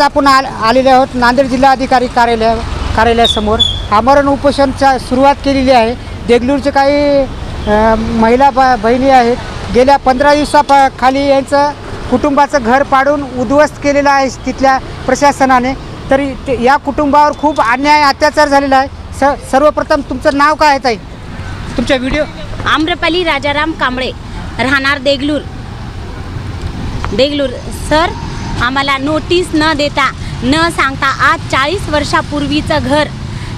आपण आल आलेले आहोत. नांदेड जिल्हाधिकारी कार्यालय कार्यालयासमोर. आमरण उपोषणच्या सुरुवात केलेली आहे. देगलूरचे काही महिला ब बहिणी आहेत. गेल्या पंधरा दिवसा प- खाली यांचं कुटुंबाचं घर पाडून उद्ध्वस्त केलेलं आहे तिथल्या प्रशासनाने. तरी ते या कुटुंबावर खूप अन्याय अत्याचार झालेला आहे. स सर्वप्रथम तुमचं नाव काय आहे ताई? तुमच्या व्हिडिओ? आम्रपाली राजाराम कांबळे. राहणार देगलूर. देगलूर. सर आम्हाला नोटीस न देता न सांगता आज चाळीस वर्षापूर्वीचं घर.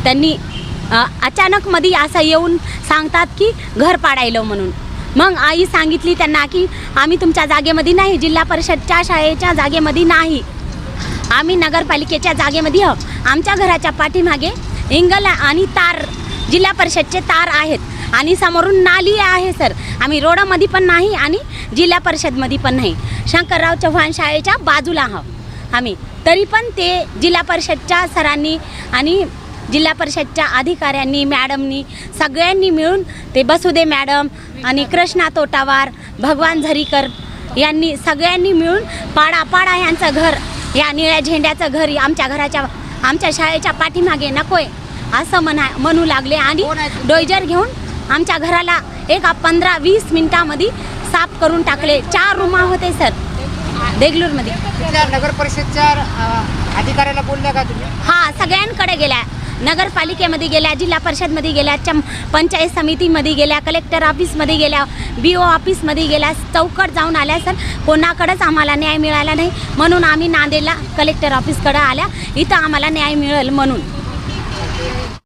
त्यांनी अचानकमध्ये अचानक मध्ये असं येऊन सांगतात की घर पाडायलं म्हणून. मग आई सांगितली त्यांना की आम्ही तुमच्या जागेमध्ये नाही जिल्हा परिषदच्या शाळेच्या जागेमध्ये नाही. आम्ही नगरपालिकेच्या जागेमध्ये आहोत आमच्या घराच्या पाठीमागे इंगल आणि तार जिल्हा परिषदचे तार आहेत. आणि समोरून नाली आहे सर. आम्ही रोडामध्ये पण नाही आणि जिल्हा परिषदमध्ये पण नाही. शंकरराव चव्हाण शाळेच्या बाजूला आहोत आम्ही. तरी पण ते जिल्हा परिषदच्या सरांनी आणि जिल्हा परिषदच्या अधिकाऱ्यांनी मॅडमनी सगळ्यांनी मिळून ते बसुदे मॅडम आणि कृष्णा तोटावार भगवान झरीकर यांनी सगळ्यांनी मिळून पाडा पाडा यांचं घर या निळ्या झेंड्याचं घर आमच्या घराच्या आमच्या शाळेच्या पाठीमागे नकोय असं म्हणा म्हणू लागले आणि? डोयजर घेऊन आमच्या घराला एक पंधरा वीस मिनिटामध्ये साफ करून टाकले. चार रूमा होते सर. देगलूरमध्ये. नगर परिषदच्या अधिकाऱ्याला बोलल्या का तुम्ही? हा सगळ्यांकडे गेल्या. नगरपालिकेमध्ये गेल्या जिल्हा परिषदमध्ये गेल्या चम पंचायत समितीमध्ये गेल्या कलेक्टर ऑफिसमध्ये गेल्या बी ओ ऑफिसमध्ये गेल्या चौकट जाऊन आल्या सर. कोणाकडेच आम्हाला न्याय मिळाला नाही. म्हणून आम्ही नांदेडला कलेक्टर ऑफिसकडे आल्या. इथं आम्हाला न्याय मिळेल म्हणून.